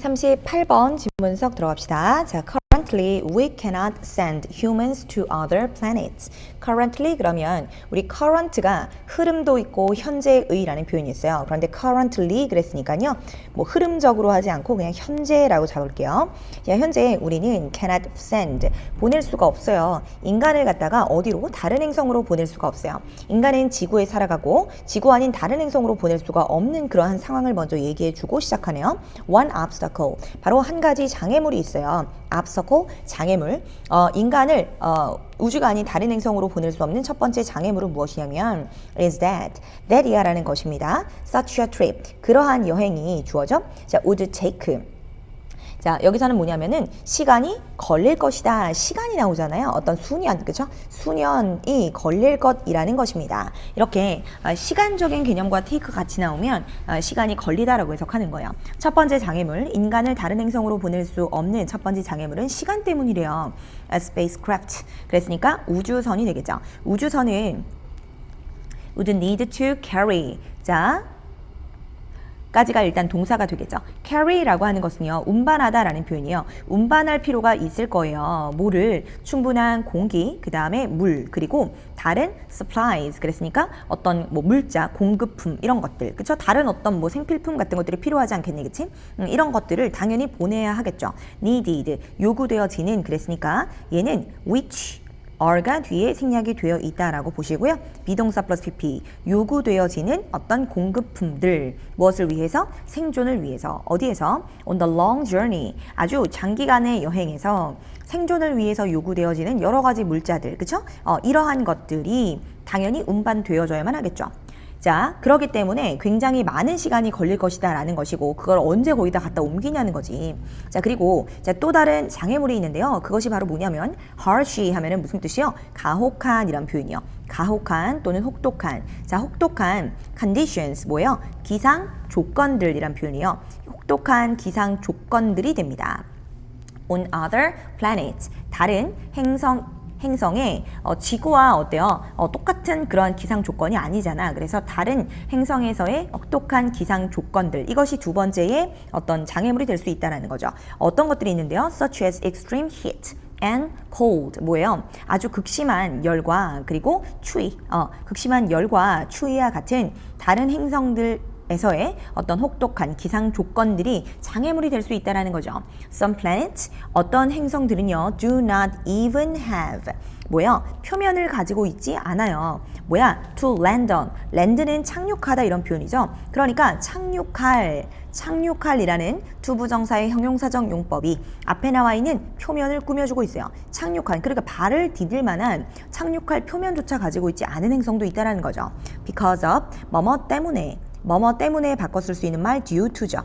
38번 질문석 들어갑시다. 자, currently we cannot send humans to other planets. currently 그러면 우리 current가 흐름도 있고 현재의라는 표현이 있어요. 그런데 currently 그랬으니까요. 뭐 흐름적으로 하지 않고 그냥 현재라고 잡을게요. 자, 현재 우리는 cannot send 보낼 수가 없어요. 인간을 갖다가 어디로 다른 행성으로 보낼 수가 없어요. 인간은 지구에 살아가고 지구 아닌 다른 행성으로 보낼 수가 없는 그러한 상황을 먼저 얘기해 주고 시작하네요. One obstacle 바로 한 가지 장애물이 있어요. obstacle 장애물. 어, 인간을 어, 우주가 아닌 다른 행성으로 보낼 수 없는 첫 번째 장애물은 무엇이냐면 is that that이야라는 것입니다. Such a trip. 그러한 여행이 주어져. 자 would take 자, 여기서는 뭐냐면은 시간이 걸릴 것이다. 시간이 나오잖아요. 어떤 수년, 그죠? 수년이 걸릴 것이라는 것입니다. 이렇게 아, 시간적인 개념과 테이크 같이 나오면 아, 시간이 걸리다라고 해석하는 거예요. 첫 번째 장애물, 인간을 다른 행성으로 보낼 수 없는 첫 번째 장애물은 시간 때문이래요. 아, spacecraft. 그랬으니까 우주선이 되겠죠. 우주선은 would need to carry. 자, 까지가 일단 동사가 되겠죠. carry라고 하는 것은요, 운반하다라는 표현이에요. 운반할 필요가 있을 거예요. 뭐를 충분한 공기, 그 다음에 물, 그리고 다른 supplies. 그랬으니까 어떤 뭐 물자, 공급품 이런 것들, 그렇죠? 다른 어떤 뭐 생필품 같은 것들이 필요하지 않겠니, 그렇지? 음, 이런 것들을 당연히 보내야 하겠죠. needed 요구되어지는 그랬으니까 얘는 which are가 뒤에 생략이 되어 있다라고 보시고요. 비동사 플러스 pp 요구되어지는 어떤 공급품들 무엇을 위해서 생존을 위해서 어디에서 on the long journey 아주 장기간의 여행에서 생존을 위해서 요구되어지는 여러 가지 물자들 그쵸? 어, 이러한 것들이 당연히 운반되어져야만 하겠죠. 자, 그렇기 때문에 굉장히 많은 시간이 걸릴 것이다 라는 것이고 그걸 언제 거기다 갖다 옮기냐는 거지. 자, 그리고 자, 또 다른 장애물이 있는데요. 그것이 바로 뭐냐면 harsh 하면은 무슨 뜻이요? 가혹한 이란 표현이요. 가혹한 또는 혹독한. 자, 혹독한 conditions 뭐예요? 기상 조건들이란 표현이요. 혹독한 기상 조건들이 됩니다. on other planets 다른 행성 행성에 어, 지구와 어때요? 어, 똑같은 그런 기상 조건이 아니잖아. 그래서 다른 행성에서의 혹독한 기상 조건들 이것이 두 번째의 어떤 장애물이 될 수 있다라는 거죠. 어떤 것들이 있는데요? such as extreme heat. and cold 뭐예요? 아주 극심한 열과 그리고 추위, 어, 극심한 열과 추위와 같은 다른 행성들 에서의 어떤 혹독한 기상 조건들이 장애물이 될 수 있다라는 거죠. Some planets 어떤 행성들은요 do not even have 뭐야 표면을 가지고 있지 않아요. 뭐야 to land on land는 착륙하다 이런 표현이죠. 그러니까 착륙할 착륙할이라는 투부정사의 형용사적 용법이 앞에 나와 있는 표면을 꾸며주고 있어요. 착륙할 그러니까 발을 디딜 만한 착륙할 표면조차 가지고 있지 않은 행성도 있다라는 거죠. Because of 뭐뭐 때문에 뭐뭐 때문에 바꿨을 수 있는 말 due to죠.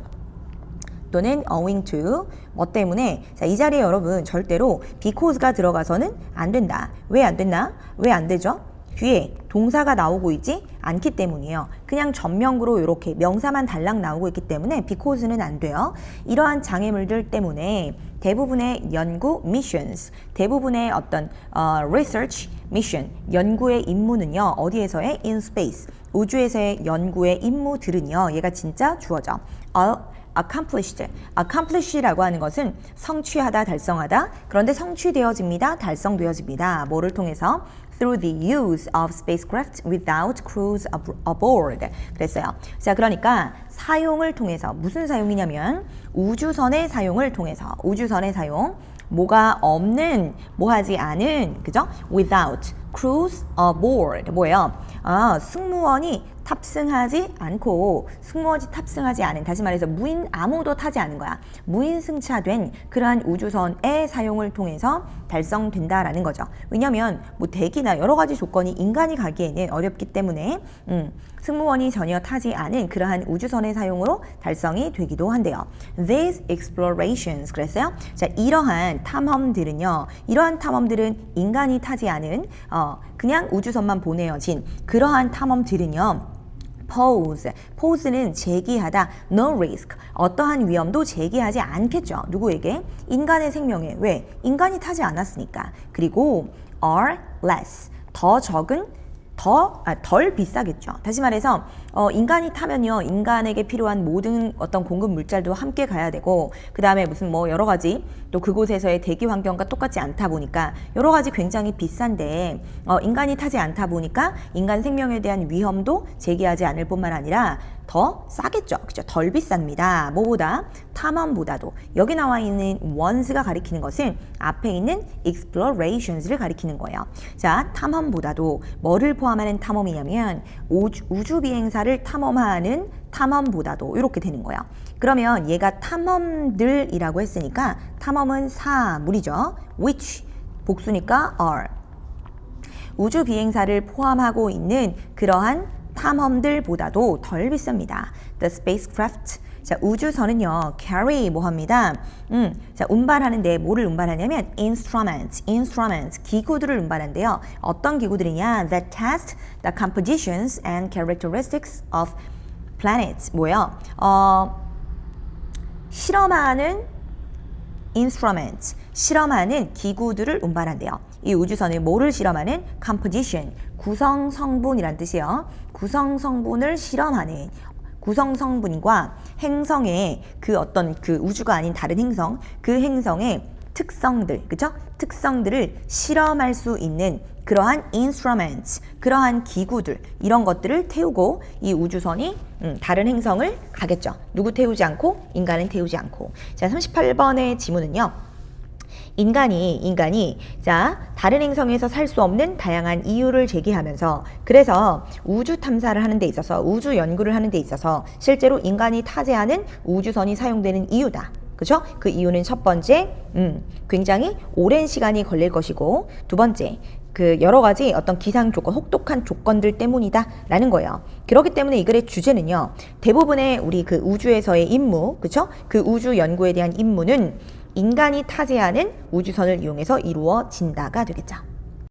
또는 owing to 뭐 때문에 자, 이 자리에 여러분 절대로 because가 들어가서는 안 된다. 왜 안 된다? 왜 안 되죠? 뒤에 동사가 나오고 있지 않기 때문이에요. 그냥 전명구로 이렇게 명사만 달랑 나오고 있기 때문에 because는 안 돼요. 이러한 장애물들 때문에 대부분의 연구 missions, 대부분의 어떤 어, research mission, 연구의 임무는요. 어디에서의 in space, 우주에서의 연구의 임무들은요. 얘가 진짜 주어져. 어, accomplished. accomplish라고 하는 것은 성취하다, 달성하다. 그런데 성취되어집니다, 달성되어집니다. 뭐를 통해서? through the use of spacecraft without crews ab- aboard. 그랬어요. 자, 그러니까 사용을 통해서 무슨 사용이냐면 우주선의 사용을 통해서 우주선의 사용 뭐가 없는 뭐 하지 않은 그죠? without crews aboard 뭐예요? 아, 승무원이 탑승하지 않고 승무원이 탑승하지 않은 다시 말해서 무인 아무도 타지 않은 거야. 무인 승차된 그러한 우주선의 사용을 통해서 달성된다라는 거죠. 왜냐하면 뭐 대기나 여러 가지 조건이 인간이 가기에는 어렵기 때문에 음, 승무원이 전혀 타지 않은 그러한 우주선의 사용으로 달성이 되기도 한대요. These explorations 그랬어요? 자 이러한 탐험들은요 이러한 탐험들은 인간이 타지 않은 어, 그냥 우주선만 보내어진 그러한 탐험들은요 pose. pose는 제기하다. no risk. 어떠한 위험도 제기하지 않겠죠. 누구에게? 인간의 생명에. 왜? 인간이 타지 않았으니까. 그리고 are less. 더 적은 더, 아, 덜 비싸겠죠. 다시 말해서, 어, 인간이 타면요, 인간에게 필요한 모든 어떤 공급 물자도 함께 가야 되고, 그 다음에 무슨 뭐 여러 가지, 또 그곳에서의 대기 환경과 똑같지 않다 보니까, 여러 가지 굉장히 비싼데, 어, 인간이 타지 않다 보니까, 인간 생명에 대한 위험도 제기하지 않을 뿐만 아니라, 더 싸겠죠. 그죠? 덜 비쌉니다. 뭐보다? 탐험보다도. 여기 나와 있는 once가 가리키는 것은 앞에 있는 explorations를 가리키는 거예요. 자, 탐험보다도 뭐를 포함하는 탐험이냐면 우주 비행사를 탐험하는 탐험보다도 이렇게 되는 거예요. 그러면 얘가 탐험들이라고 했으니까 탐험은 사물이죠. which 복수니까 are. 우주 비행사를 포함하고 있는 그러한 탐험들보다도 덜 비쌉니다. The spacecraft. 자, 우주선은요, carry 뭐 합니다. 음, 자, 운반하는데 뭐를 운반하냐면 instruments, instruments, 기구들을 운반한대요. 어떤 기구들이냐? That test the compositions and characteristics of planets. 뭐예요? 어, 실험하는 instruments, 실험하는 기구들을 운반한대요. 이 우주선을 뭐를 실험하는 composition, 구성 성분이란 뜻이에요. 구성 성분을 실험하는 구성 성분과 행성의 그 어떤 그 우주가 아닌 다른 행성, 그 행성의 특성들, 그죠? 특성들을 실험할 수 있는 그러한 instruments, 그러한 기구들, 이런 것들을 태우고 이 우주선이 음, 다른 행성을 가겠죠. 누구 태우지 않고 인간은 태우지 않고. 자, 38번의 지문은요. 인간이 인간이 자 다른 행성에서 살 수 없는 다양한 이유를 제기하면서 그래서 우주 탐사를 하는 데 있어서 우주 연구를 하는 데 있어서 실제로 인간이 타재하는 우주선이 사용되는 이유다. 그죠? 그 이유는 첫 번째, 음, 굉장히 오랜 시간이 걸릴 것이고, 두 번째, 그 여러 가지 어떤 기상 조건, 혹독한 조건들 때문이다라는 거예요. 그렇기 때문에 이 글의 주제는요, 대부분의 우리 그 우주에서의 임무, 그죠? 그 우주 연구에 대한 임무는 인간이 타재하는 우주선을 이용해서 이루어진다가 되겠죠.